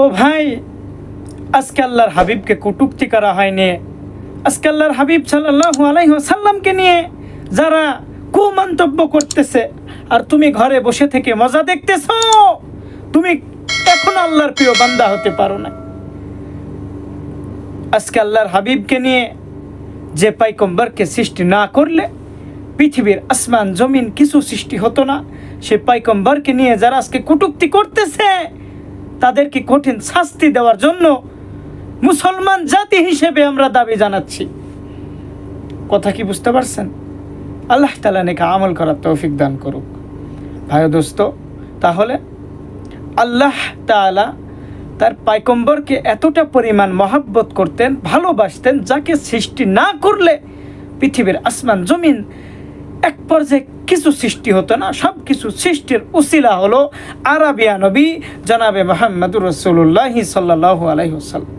ও ভাই, আজকে আল্লাহর হাবিবকে কটুক্তি করা হয়নি। আজকে আল্লাহর হাবিব সাল্লাল্লাহু আলাইহি ওয়াসাল্লামকে নিয়ে যারা কুমন্তব্য করতেছে, আর তুমি ঘরে বসে থেকে মজা দেখতেছো, তুমি এখন আল্লাহর প্রিয় বান্দা হতে পারো না। আজকে আল্লাহর হাবিবকে নিয়ে যে পাইকম্বরকে সৃষ্টি না করলে পৃথিবীর আসমান, জমিন কিছু সৃষ্টি হতো না, সে পাইকম্বরকে নিয়ে যারা আজকে কটুক্তি করতেছে তাদেরকে কঠিন শাস্তি দেওয়ার জন্য মুসলমান জাতি হিসেবে আমরা দাবি জানাচ্ছি। কথা কি বুঝতে পারছেন? আল্লাহ তালা নাকি আমল করার তৌফিক দান করুক। ভাই দোস্ত, তাহলে আল্লাহ তাআলা তার পাইকম্বরকে এতটা পরিমাণ মহাব্বত করতেন, ভালোবাসতেন, যাকে সৃষ্টি না করলে পৃথিবীর আসমান, জমিন এক পর্যায়ে কিছু সৃষ্টি হতো না। সব কিছু সৃষ্টির উসিলা হলো আরাবিয়া নবী জনাবে মোহাম্মদুর রসুল্লাহ সাল্লাহ আলাইসাল্লাম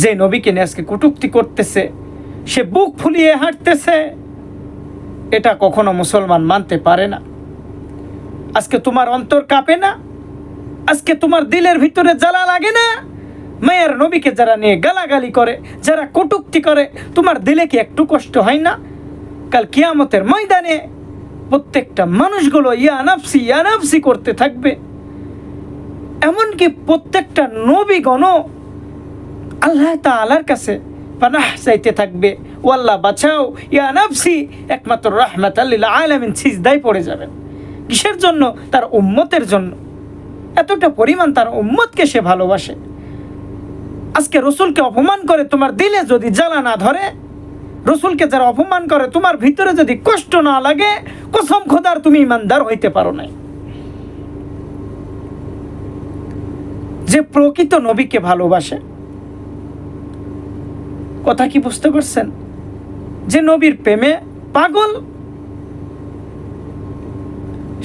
যে নবীকে নিয়ে আজকে কটুক্তি করতেছে, সে বুক ফুলিয়ে হাঁটতেছে, এটা কখনো মুসলমান মানতে পারে না। আজকে তোমার অন্তর কাঁপে না, আজকে তোমার দিলের ভিতরে জ্বালা লাগে না। মেয়ের নবীকে যারা নিয়ে গালাগালি করে, যারা কটুক্তি করে, তোমার দিলে কি একটু কষ্ট হয় না? কাল কিয়ামতের ময়দানে প্রত্যেকটা মানুষগুলো ইয়ানাফসি ইয়ানাফসি করতে থাকবে। এমনকি প্রত্যেকটা নবীগণ আল্লাহ তাআলার কাছে পানাহ চাইতে থাকবে। ও আল্লাহ বাঁচাও, ইয়া নাফসি, একমাত্র রহমাত আল্লিল আলামিন সিজদায় পড়ে যাবেন। কিসের জন্য? তার উম্মতের জন্য। এতটা পরিমাণ তার উম্মতকে সে ভালোবাসে। আজকে রসুলকে অপমান করে তোমার দিলে যদি জ্বালা না ধরে রসুলকে যারা অপমান করে, তোমার ভিতরে যদি কষ্ট না লাগে, কসম খোদার তুমি ইমানদার হইতে পারো নাই। যে প্রকৃত নবীকে ভালোবাসে, কথা কি বুঝতে পারছেন? যে নবীর প্রেমে পাগল,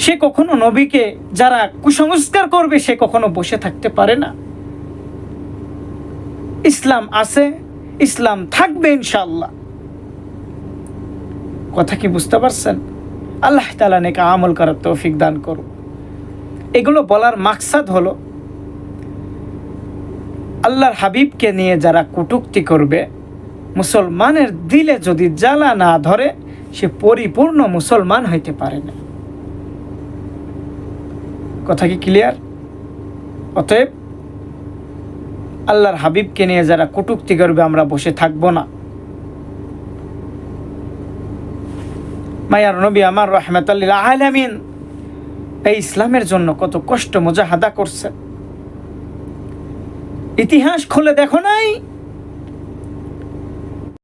সে কখনো নবীকে যারা কুসংস্কার করবে, সে কখনো বসে থাকতে পারে না। ইসলাম আছে, ইসলাম থাকবে ইনশাল্লাহ কথা কি বুঝতে পারছেন? আল্লাহ তালা নেকে আমল করার তৌফিক দান করুন এগুলো বলার মাকসাদ হলো, আল্লাহর হাবিবকে নিয়ে যারা কটুক্তি করবে, মুসলমানের দিলে যদি জ্বালা না ধরে, সে পরিপূর্ণ মুসলমান হইতে পারে না। কথা কি ক্লিয়ার অতএব, আল্লাহর হাবিবকে নিয়ে যারা কটুক্তি করবে, আমরা বসে থাকব না। মায়ার নবী আমার রহমতাল্লিল আলামিন। এই ইসলামের জন্য কত কষ্ট মোজাহাদা করছে। ইতিহাস খুলে দেখো নাই?